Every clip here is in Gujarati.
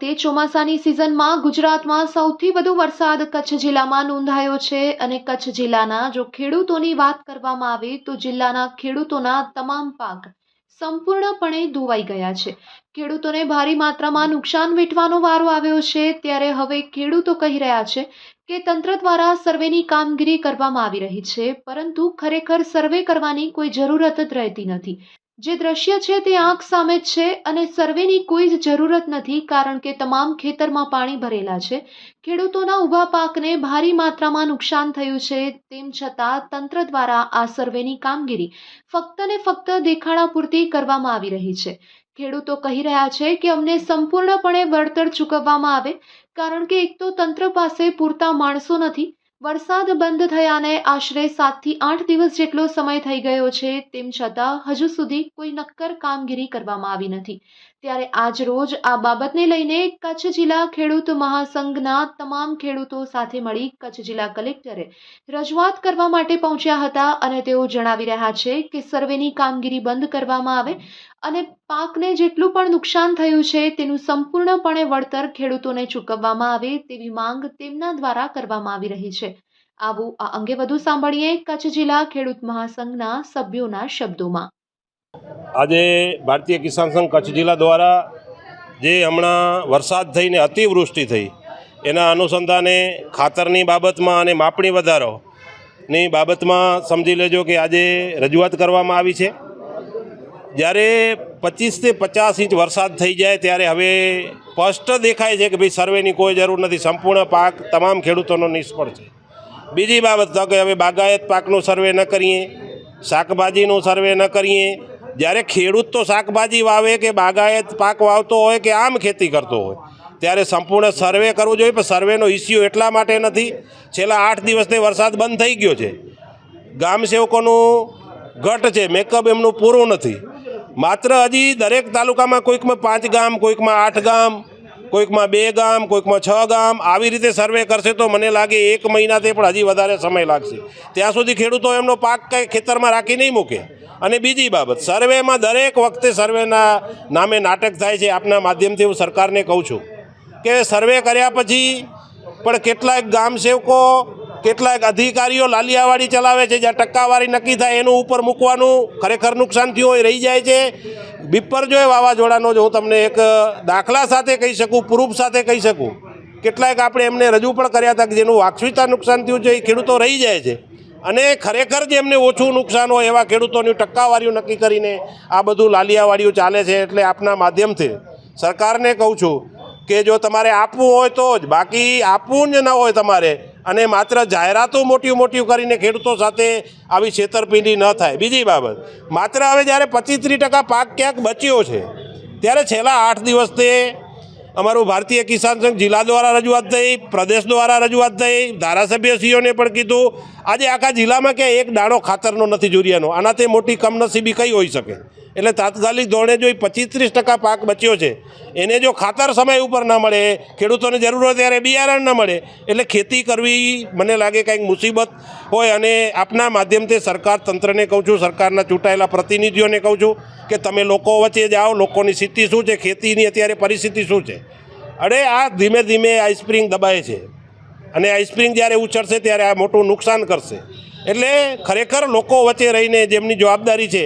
વખતે ચોમાસાની સિઝનમાં ગુજરાતમાં સૌથી વધુ વરસાદ કચ્છ જિલ્લામાં નોંધાયો છે અને કચ્છ જિલ્લાના જો ખેડૂતોની વાત કરવામાં આવે તો જિલ્લાના ખેડૂતોના તમામ પાક સંપૂર્ણપણે ધોવાઈ ગયા છે. ખેડૂતોને ભારી માત્રામાં નુકસાન વેઠવાનો વારો આવ્યો છે ત્યારે હવે ખેડૂતો કહી રહ્યા છે કે તંત્ર દ્વારા સર્વેની કામગીરી કરવામાં આવી રહી છે પરંતુ ખરેખર સર્વે કરવાની કોઈ જરૂરત જ રહેતી નથી. જે દ્રશ્ય છે તે આંખ સામે જ છે અને સર્વેની કોઈ જ જરૂરત નથી કારણ કે તમામ ખેતરમાં પાણી ભરેલા છે. ખેડૂતોના ઊભા પાકને ભારી માત્રામાં નુકસાન થયું છે. તેમ છતાં તંત્ર દ્વારા આ સર્વેની કામગીરી ફક્ત ને ફક્ત દેખાડા પૂરતી કરવામાં આવી રહી છે. ખેડૂતો કહી રહ્યા છે કે અમને સંપૂર્ણપણે વળતર ચૂકવવામાં આવે કારણ કે એક તો તંત્ર પાસે પૂરતા માણસો નથી વરસાદ બંધ થયાને આશરે સાતથી આઠ દિવસ જેટલો સમય થઈ ગયો છે, તેમ છતાં હજુ સુધી કોઈ નક્કર કામગીરી કરવામાં આવી નથી. ત્યારે આજ રોજ આ બાબતને લઈને કચ્છ જિલ્લા ખેડૂત મહાસંઘના તમામ ખેડૂતો સાથે મળી કચ્છ જિલ્લા કલેક્ટરે રજૂઆત કરવા માટે પહોંચ્યા હતા અને તેઓ જણાવી રહ્યા છે કે સર્વેની કામગીરી બંધ કરવામાં આવે અને પાકને જેટલું પણ નુકસાન થયું છે તેનું સંપૂર્ણપણે વળતર ખેડૂતોને ચૂકવવામાં આવે તેવી માંગ તેમના દ્વારા કરવામાં આવી રહી છે. આવું આ અંગે વધુ સાંભળીએ કચ્છ જિલ્લા ખેડૂત મહાસંઘના સભ્યોના શબ્દોમાં. આજે ભારતીય કિસાન સંઘ કચ્છ જિલ્લા દ્વારા જે હમણાં વરસાદ થઈને અતિવૃષ્ટિ થઈ, એના અનુસંધાને ખાતરની બાબતમાં અને માપણી વધારોની બાબતમાં સમજી લેજો કે આજે રજૂઆત કરવામાં આવી છે. જ્યારે પચીસથી પચાસ ઇંચ વરસાદ થઈ જાય ત્યારે હવે સ્પષ્ટ દેખાય છે કે ભાઈ સર્વેની કોઈ જરૂર નથી. સંપૂર્ણ પાક તમામ ખેડૂતોનો નિષ્ફળ છે. બીજી બાબત તો કે હવે બાગાયત પાકનું સર્વે ન કરીએ, શાકભાજીનું સર્વે ન કરીએ જ્યારે ખેડૂત તો શાકભાજી વાવે કે બાગાયત પાક વાવતો હોય કે આમ ખેતી કરતો હોય, ત્યારે સંપૂર્ણ સર્વે કરવું જોઈએ, પણ સર્વેનો ઇસ્યુ એટલા માટે નથી. છેલ્લા આઠ દિવસથી વરસાદ બંધ થઈ ગયો છે. ગામ સેવકોનું ઘટ છે મેકઅપ એમનું પૂરું નથી. માત્ર હજી દરેક તાલુકામાં કોઈકમાં પાંચ ગામ, કોઈકમાં આઠ ગામ, કોઈકમાં બે ગામ, કોઈકમાં છ ગામ આવી રીતે સર્વે કરશે તો મને લાગે એક મહિનાથી પણ હજી વધારે સમય લાગશે. ત્યાં સુધી ખેડૂતો એમનો પાક કંઈ ખેતરમાં રાખી નહીં મૂકે. અને બીજી બાબત, સર્વેમાં દરેક વખતે સર્વેના નામે નાટક થાય છે, આપના માધ્યમથી હું સરકારને કહું છું કે સર્વે કર્યા પછી પણ કેટલાક ગામ સેવકો, કેટલાક અધિકારીઓ લાલિયાવાડી ચલાવે છે, જ્યાં ટકાવારી નક્કી થાય, એનું ઉપર મૂકવાનું ખરેખર નુકસાન થયું હોય, રહી જાય છે. બિપરજોય વાવાઝોડાનો જો હું તમને એક દાખલા સાથે કહી શકું, પ્રૂફ સાથે કહી શકું. કેટલાક આપણે એમને રજૂ પણ કર્યા હતા કે જેનું વાક્ષવિતા નુકસાન થયું છે, એ ખેડૂતો રહી જાય છે. અને ખરેખર જે એમને ઓછું નુકસાન હોય એવા ખેડૂતોની ટકાવારીઓ નક્કી કરીને આ બધું લાલિયાવાળીઓ ચાલે છે એટલે આપના માધ્યમથી સરકારને કહું છું કે જો તમારે આપવું હોય તો જ, બાકી આપવું જ ન હોય તમારે અને માત્ર જાહેરાતો મોટી મોટી કરીને ખેડૂતો સાથે આવી છેતરપિંડી ન થાય. બીજી બાબત, માત્ર હવે જ્યારે પચીસ ત્રીસ ટકા પાક ક્યાંક બચ્યો છે, ત્યારે છેલ્લા આઠ દિવસથી અમારું ભારતીય કિસાન સંઘ જિલ્લા દ્વારા રજૂઆત થઈ, પ્રદેશ દ્વારા રજૂઆત થઈ, ધારાસભ્યશ્રીઓને પણ કીધું. આજે આખા જિલ્લામાં ક્યાંય એક દાણો ખાતરનો નથી જુરિયાનો આનાથી મોટી કમનસીબી કઈ હોઈ શકે? એટલે તાત્કાલિક ધોરણે જો પચીસ ત્રીસ ટકા પાક બચ્યો છે. એને જો ખાતર સમય ઉપર ન મળે, ખેડૂતોને જરૂર હોય ત્યારે બિયારણ ન મળે, એટલે ખેતી કરવી મને લાગે કંઈક મુસીબત હોય અને આપના માધ્યમથી સરકાર તંત્રને કહું છું, સરકારના ચૂંટાયેલા પ્રતિનિધિઓને કહું છું કે તમે લોકો વચ્ચે જાઓ લોકોની સ્થિતિ શું છે, ખેતીની અત્યારે પરિસ્થિતિ શું છે. અરે આ ધીમે ધીમે આઈસ્પ્રિંગ દબાય છે અને આઈસ્પ્રિંગ જ્યારે ઉછળશે ત્યારે આ મોટું નુકસાન કરશે. એટલે ખરેખર લોકો વચ્ચે રહીને જેમની જવાબદારી છે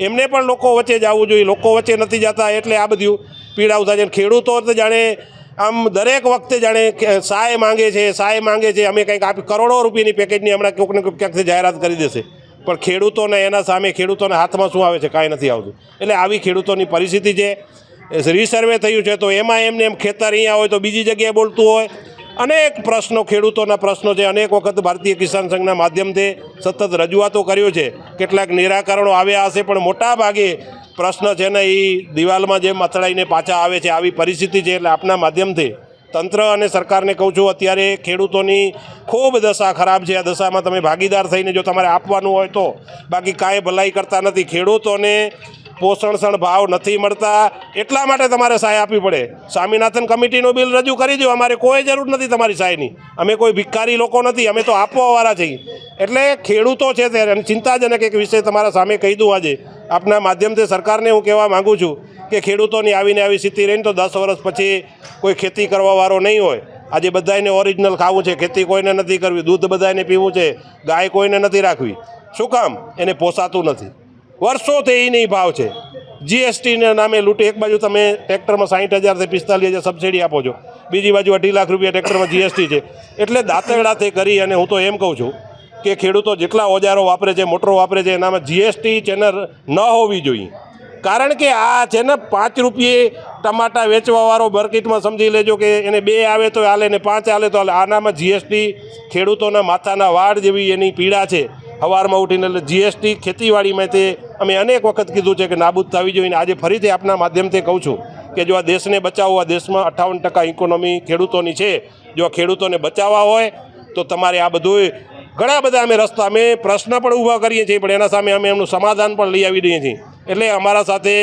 એમને પણ લોકો વચ્ચે જવું જોઈએ. લોકો વચ્ચે નથી જતા એટલે આ બધું પીડાવું થાય છે. ખેડૂતો તો જાણે આમ દરેક વખતે જાણે સહાય માંગે છે સહાય માંગે છે. અમે કંઈક આપી કરોડો રૂપિયાની પેકેજની હમણાં કોઈકને કોઈક ક્યાંકથી જાહેરાત કરી દેશે. પણ ખેડૂતોને એના સામે ખેડૂતોના હાથમાં શું આવે છે? કાંઈ નથી આવતું. એટલે આવી ખેડૂતોની પરિસ્થિતિ છે. રીસર્વે થયું છે તો એમાં એમને એમ ખેતર અહીંયા હોય તો બીજી જગ્યાએ બોલતું હોય. અનેક પ્રશ્નો, ખેડૂતોના પ્રશ્નો છે. અનેક વખત ભારતીય કિસાન સંઘના માધ્યમથી સતત રજૂઆતો કર્યો છે. કેટલાક નિરાકરણો આવ્યા હશે, પણ મોટા ભાગે પ્રશ્ન છે ને એ દિવાલમાં જેમ મથડાઈને પાછા આવે છે, આવી પરિસ્થિતિ છે. એટલે આપના માધ્યમથી તંત્ર અને સરકારને કહું છું, અત્યારે ખેડૂતોની ખૂબ દશા ખરાબ છે. આ દશામાં તમે ભાગીદાર થઈને જો તમારે આપવાનું હોય તો બાકી કાંઈ ભલાઈ કરતા નથી. ખેડૂતોને પોષણક્ષણ ભાવ નથી મળતા, એટલા માટે તમારે સહાય આપવી પડે. સ્વામિનાથન કમિટીનું બિલ રજૂ કરી દો, અમારે કોઈ જરૂર નથી તમારી સહાયની. અમે કોઈ ભિખારી લોકો નથી, અમે તો આપવાવાળા છીએ. એટલે ખેડૂતો છે તે ચિંતાજનક એક વિષય તમારા સામે કહી દઉં આજે. આપના માધ્યમથી સરકારને હું કહેવા માગું છું કે ખેડૂતોની આવીને આવી સ્થિતિ રહીને તો દસ વર્ષ પછી કોઈ ખેતી કરવાવાળો નહીં હોય. આજે બધાને ઓરિજિનલ ખાવું છે, ખેતી કોઈને નથી કરવી, દૂધ બધાને પીવું છે, ગાય કોઈને નથી રાખવી. શું કામ? એને પોસાતું નથી. વર્ષોથી એ નહીં ભાવ છે. જીએસટીના નામે લૂંટી. એક બાજુ તમે ટ્રેક્ટરમાં સાઠ હજારથી પિસ્તાલીસ હજાર સબસિડી આપો છો. બીજી બાજુ અઢી લાખ રૂપિયા ટ્રેક્ટરમાં જીએસટી છે. એટલે દાંતેડાથી કરી અને હું તો એમ કહું છું કે ખેડૂતો જેટલા ઓજારો વાપરે છે, મોટરો વાપરે છે, એનામાં જીએસટી ચેનલ ન હોવી જોઈએ. કારણ કે આ છે ને પાંચ રૂપિયે ટમાટા વેચવાવાળો માર્કેટમાં સમજી લેજો કે એને બે આવે તો હાલે ને પાંચ હાલે તો હાલે. આનામાં જીએસટી ખેડૂતોના માથાના વાડ જેવી એની પીડા છે. સવારમાં ઉઠીને એટલે જીએસટી ખેતીવાડીમાં તે અમે અનેક વખત કીધું છે કે નાબૂદ થવી જોઈએ આજે ફરીથી આપના માધ્યમથી કહું છું કે જો આ દેશને બચાવવા દેશમાં અઠ્ઠાવન ટકા ઇકોનોમી ખેડૂતોની છે, જો આ ખેડૂતોને બચાવવા હોય, તો તમારે આ બધું ઘણા બધા અમે રસ્તા, અમે પ્રશ્ન પણ ઊભા કરીએ છીએ, પણ એના સામે અમે એમનું સમાધાન પણ લઈ આવી દઈએ છીએ. એટલે અમારા સાથે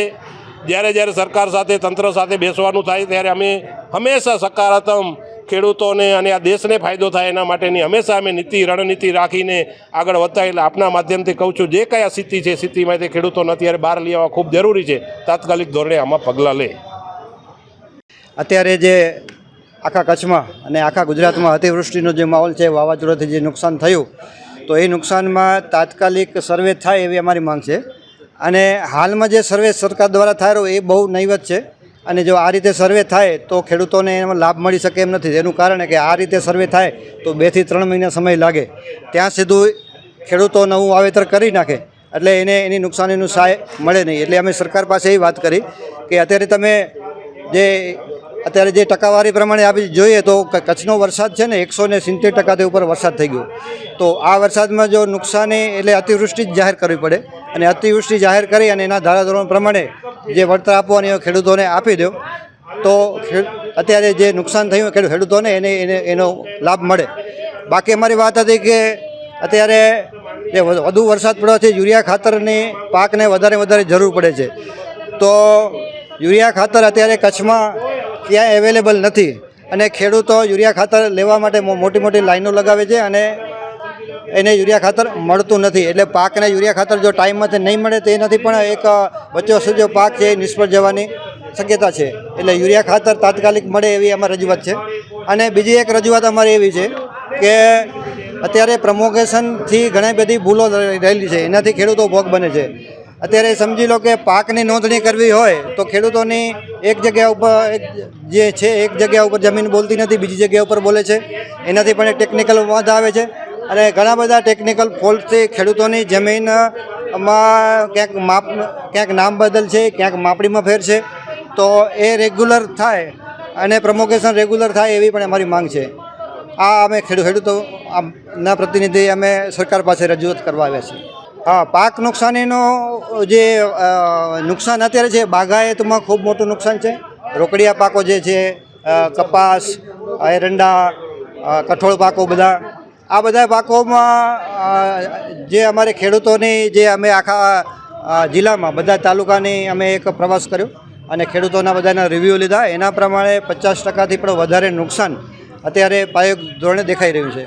જ્યારે જ્યારે સરકાર સાથે, તંત્ર સાથે બેસવાનું થાય, ત્યારે અમે હંમેશા સકારાત્મક ખેડૂતોને અને આ દેશને ફાયદો થાય એના માટેની હંમેશા અમે નીતિ, રણનીતિ રાખીને આગળ વધતા એટલે આપના માધ્યમથી કહું છું, જે કયા સ્થિતિ છે સ્થિતિમાંથી ખેડૂતોને અત્યારે બહાર લઈ આવવા ખૂબ જરૂરી છે. તાત્કાલિક ધોરણે આમાં પગલાં લે. અત્યારે જે આખા કચ્છમાં અને આખા ગુજરાતમાં અતિવૃષ્ટિનો જે માહોલ છે, વાવાઝોડાથી જે નુકસાન થયું, તો એ નુકસાનમાં તાત્કાલિક સર્વે થાય એવી અમારી માંગ છે. અને હાલમાં જે સર્વે સરકાર દ્વારા થયેલો એ બહુ નહીવત છે. અને જો આ રીતે સર્વે થાય તો ખેડૂતોને એનો લાભ મળી શકે એમ નથી. તેનું કારણ કે આ રીતે સર્વે થાય તો બેથી ત્રણ મહિના સમય લાગે. ત્યાં સીધું ખેડૂતો નવું વાવેતર કરી નાખે. એટલે એને એની નુકસાનીનું સહાય મળે નહીં. એટલે અમે સરકાર પાસે એ વાત કરી કે અત્યારે તમે જે અત્યારે જે ટકાવારી પ્રમાણે આપણે જોઈએ તો કચ્છનો વરસાદ છે ને એકસો ને સિત્તેર ટકાથી ઉપર વરસાદ થઈ ગયો. તો આ વરસાદમાં જો નુકસાની એટલે અતિવૃષ્ટિ જ જાહેર કરવી પડે. અને અતિવૃષ્ટિ જાહેર કરી અને એના ધારાધોરણ પ્રમાણે જે વળતર આપવાની હોય ખેડૂતોને આપી દો. તો અત્યારે જે નુકસાન થયું ખેડૂ- ખેડૂતોને એને એને, એનો લાભ મળે. બાકી અમારી વાત હતી કે અત્યારે જે વધુ વરસાદ પડવાથી યુરિયા ખાતરની પાકને વધારે વધારે જરૂર પડે છે. તો યુરિયા ખાતર અત્યારે કચ્છમાં ક્યાંય અવેલેબલ નથી. અને ખેડૂતો યુરિયા ખાતર લેવા માટે મોટી મોટી લાઈનો લગાવે છે અને એને યુરિયા ખાતર મળતું નથી. એટલે પાકને યુરિયા ખાતર જો ટાઈમમાંથી નહીં મળે તે નથી પણ એક વચ્ચે વચ્ચે પાક છે એ નિષ્ફળ જવાની શક્યતા છે. એટલે યુરિયા ખાતર તાત્કાલિક મળે એવી અમારી રજૂઆત છે. અને બીજી એક રજૂઆત અમારી એવી છે કે અત્યારે પ્રમોગેશનથી ઘણી બધી ભૂલો રહેલી છે. એનાથી ખેડૂતો ભોગ બને છે. અત્યારે સમજી લો કે પાકની નોંધણી કરવી હોય તો ખેડૂતોની એક જગ્યા ઉપર જે છે, એક જગ્યા ઉપર જમીન બોલતી નથી, બીજી જગ્યા ઉપર બોલે છે. એનાથી પણ ટેકનિકલ વાંધા આવે છે. અને ઘણા બધા ટેકનિકલ ફોલ્ટથી ખેડૂતોની જમીનમાં ક્યાંક માપ, ક્યાંક નામ બદલ છે, ક્યાંક માપણીમાં ફેર છે. તો એ રેગ્યુલર થાય અને પ્રમોગેશન રેગ્યુલર થાય એવી પણ અમારી માંગ છે. આ અમે ખેડૂ, ખેડૂતો ના પ્રતિનિધિ અમે સરકાર પાસે રજૂઆત કરવા આવ્યા છીએ. હા, પાક નુકસાનીનો જે નુકસાન અત્યારે છે, બાગાયતમાં ખૂબ મોટું નુકસાન છે. રોકડિયા પાકો જે છે કપાસ એરંડા કઠોળ પાકો બધા આ બધા પાકોમાં જે અમારે ખેડૂતોની જે અમે આખા જિલ્લામાં, બધા તાલુકાની અમે એક પ્રવાસ કર્યો અને ખેડૂતોના બધાના રિવ્યૂ લીધા. એના પ્રમાણે પચાસ ટકાથી પણ વધારે નુકસાન અત્યારે પાયો ધોરણે દેખાઈ રહ્યું છે.